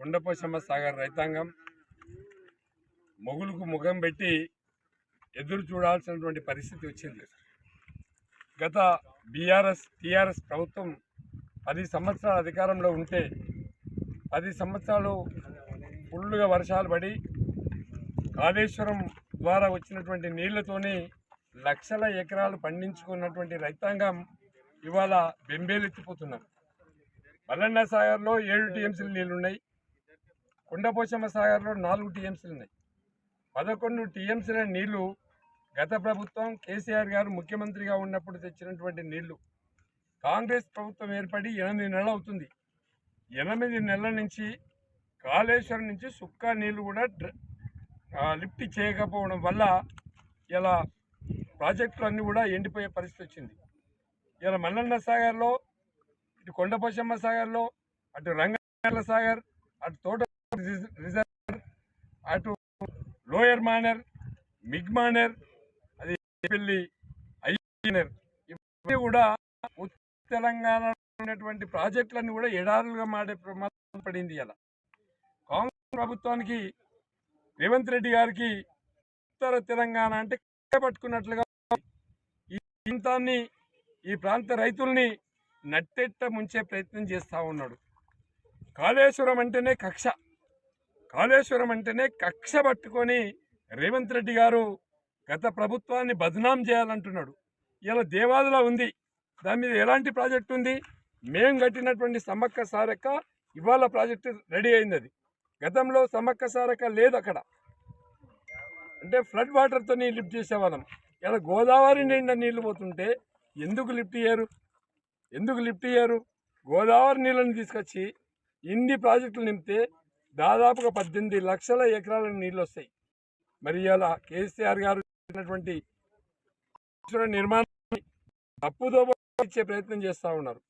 కొండపోశమ్మ సాగర్ రైతాంగం మొగులకు ముఖం పెట్టి ఎదురు చూడాల్సినటువంటి పరిస్థితి వచ్చింది. గత బీఆర్ఎస్ టీఆర్ఎస్ ప్రభుత్వం పది సంవత్సరాల అధికారంలో ఉంటే పది సంవత్సరాలు ఫుల్గా వర్షాలు పడి కాళేశ్వరం ద్వారా వచ్చినటువంటి నీళ్ళతోనే లక్షల ఎకరాలు పండించుకున్నటువంటి రైతాంగం ఇవాళ బెంబేలెత్తిపోతున్నారు మల్లన్న సాగర్లో ఏడు టీఎంసీలు నీళ్ళున్నాయి. కొండపోచమ్మ సాగర్లో నాలుగు టీఎంసీలు ఉన్నాయి పదకొండు టీఎంసీల నీళ్ళు గత ప్రభుత్వం కేసీఆర్ గారు ముఖ్యమంత్రిగా ఉన్నప్పుడు తెచ్చినటువంటి నీళ్ళు. కాంగ్రెస్ ప్రభుత్వం ఏర్పడి ఎనిమిది నెలలు అవుతుంది. ఎనిమిది నెలల నుంచి కాళేశ్వరం నుంచి సుక్కా నీళ్ళు కూడా లిఫ్ట్ చేయకపోవడం వల్ల ఇలా ప్రాజెక్టులు అన్నీ కూడా ఎండిపోయే పరిస్థితి వచ్చింది. ఇలా మల్లన్న సాగర్లో ఇటు కొండపోశమ్మ సాగర్లో అటు రంగనాల సాగర్ అటు తోట reserve lower Manair mid Manair అది పెళ్ళి ఐనర్ ఇవన్నీ కూడా ఉత్తర తెలంగాణలో ఉన్నటువంటి ప్రాజెక్టులన్నీ కూడా ఎడారులుగా మాడే ప్రమాదం పడింది ఇలా. కాంగ్రెస్ ప్రభుత్వానికి రేవంత్ రెడ్డి గారికి ఉత్తర తెలంగాణ అంటే పట్టుకున్నట్లుగా ఈ ప్రాంతాన్ని ఈ ప్రాంత రైతుల్ని నట్టెట్ట ముంచే ప్రయత్నం చేస్తూ ఉన్నాడు. కాళేశ్వరం అంటేనే కక్ష. కాళేశ్వరం అంటేనే కక్ష పట్టుకొని రేవంత్ రెడ్డి గారు గత ప్రభుత్వాన్ని బదనాం చేయాలంటున్నాడు. ఇలా దేవాదులా ఉంది. దాని మీద ఎలాంటి ప్రాజెక్ట్ ఉంది? మేం కట్టినటువంటి సమ్మక్క సారక్క ఇవాళ ప్రాజెక్టు రెడీ అయింది అది. గతంలో సమ్మక్క సారక్క లేదు అక్కడ. అంటే ఫ్లడ్ వాటర్తో లిఫ్ట్ చేసేవాళ్ళం. ఇలా గోదావరి నిండా నీళ్ళు పోతుంటే ఎందుకు లిఫ్ట్ చేయరు ఎందుకు లిఫ్ట్ చేయరు గోదావరి నీళ్ళని తీసుకొచ్చి ఇన్ని ప్రాజెక్టులు నింపితే దాదాపుగా పద్దెనిమిది లక్షల ఎకరాల నీళ్ళు వస్తాయి మరి ఇలా కేసీఆర్ గారు చేసినటువంటి నిర్మాణాన్ని తప్పుదో ఇచ్చే ప్రయత్నం చేస్తూ ఉన్నారు.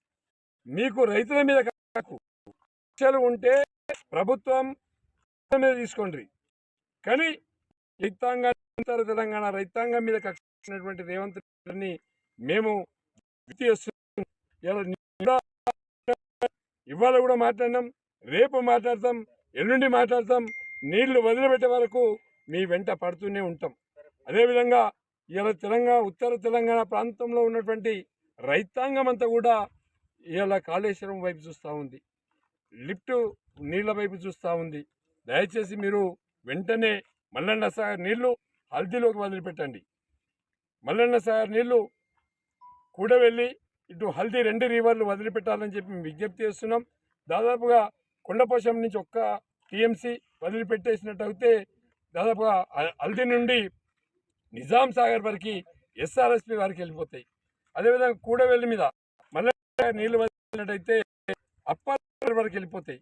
మీకు రైతుల మీద కక్ష ఉంటే ప్రభుత్వం మీద తీసుకోండి. కానీ రైతాంగ తెలంగాణ రైతాంగం మీద కక్షించినటువంటి రేవంత్ రెడ్డిని మేము గుర్తు చేస్తున్నాం. కూడా- ఇవాళ కూడా మాట్లాడినాం. రేపు మాట్లాడతాం. ఎల్లుండి మాట్లాడతాం. నీళ్ళు వదిలిపెట్టే వరకు మీ వెంట పడుతూనే ఉంటాం. అదేవిధంగా ఇలా తెలంగాణ ఉత్తర తెలంగాణ ప్రాంతంలో ఉన్నటువంటి రైతాంగం అంతా కూడా ఇలా కాళేశ్వరం వైపు చూస్తూ ఉంది. లిఫ్ట్ నీళ్ళ వైపు చూస్తూ ఉంది. దయచేసి మీరు వెంటనే మల్లన్న సాగర్ నీళ్ళు హల్దీలోకి వదిలిపెట్టండి. మల్లన్న సాగర్ నీళ్ళు కూడవెళ్ళి ఇటు హల్దీ రెండు రివర్లు వదిలిపెట్టాలని చెప్పి మేము విజ్ఞప్తి చేస్తున్నాం. దాదాపుగా కొండపోషం నుంచి ఒక్క టీఎంసీ వదిలిపెట్టేసినట్టు అయితే దాదాపుగా అల్ది హల్దీ నుండి నిజాం సాగర్ వరకు ఎస్ఆర్ఎస్పి వారికి వెళ్ళిపోతాయి. అదేవిధంగా కూడవెల్లి మీద మళ్ళీ నీళ్ళు వదిలినట్టయితే అప్పర్ వరకు వెళ్ళిపోతాయి.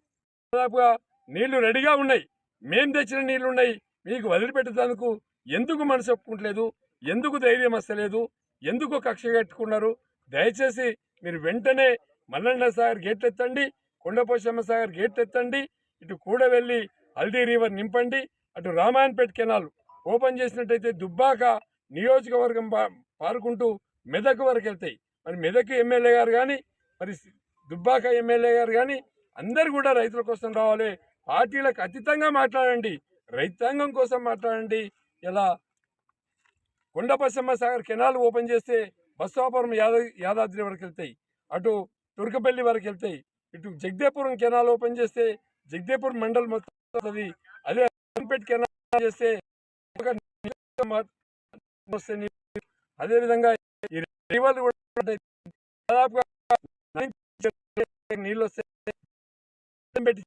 దాదాపుగా నీళ్ళు రెడీగా ఉన్నాయి. మేం తెచ్చిన నీళ్ళు ఉన్నాయి. మీకు వదిలిపెట్టేందుకు ఎందుకు మనసు ఒప్పుకుంటలేదు? ఎందుకు ధైర్యం వస్తలేదు? ఎందుకు కక్ష కట్టుకున్నారు? దయచేసి మీరు వెంటనే మల్లన్న సాగర్ గేట్లు ఎత్తండి. కొండపోశమ్మ సాగర్ గేట్లు ఎత్తండి. ఇటు కూడవెల్లి హల్దీ రివర్ నింపండి. అటు రామాయణపేట కెనాల్ ఓపెన్ చేసినట్టయితే దుబ్బాక నియోజకవర్గం పారుకుంటూ మెదక్ వరకు వెళ్తాయి. మరి మెదక్ ఎమ్మెల్యే గారు కానీ మరి దుబ్బాక ఎమ్మెల్యే గారు కానీ అందరు కూడా రైతుల కోసం రావాలి. పార్టీలకు అతీతంగా మాట్లాడండి. రైతాంగం కోసం మాట్లాడండి. ఇలా కొండపశ్చిమ సాగర్ కెనాల్ ఓపెన్ చేస్తే బస్వాపురం యాద యాదాద్రి వరకు వెళ్తాయి. అటు తుర్కపల్లి వరకు వెళ్తాయి. ఇటు జగదేపురం కెనాల్ ఓపెన్ చేస్తే జగదేపురం మండల్ మొత్తం వస్తుంది కెనాల్ చేస్తే ఒక అదేవిధంగా ఈ రివర్లు కూడా దాదాపుగా నీళ్ళు వస్తే పెట్టి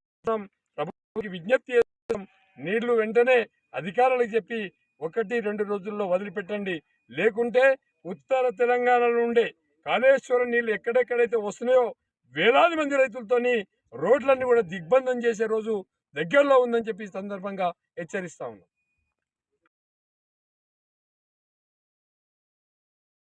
ప్రభుత్వానికి విజ్ఞప్తి చేస్తాం. నీళ్ళు వెంటనే అధికారులకు చెప్పి ఒకటి రెండు రోజుల్లో వదిలిపెట్టండి. లేకుంటే ఉత్తర తెలంగాణలో ఉండే కాళేశ్వరం నీళ్ళు ఎక్కడెక్కడైతే వస్తున్నాయో వేలాది మంది రైతులతోని రోడ్లన్నీ కూడా దిగ్బంధం చేసే రోజు దగ్గరలో ఉందని చెప్పి సందర్భంగా హెచ్చరిస్తా ఉన్నాం.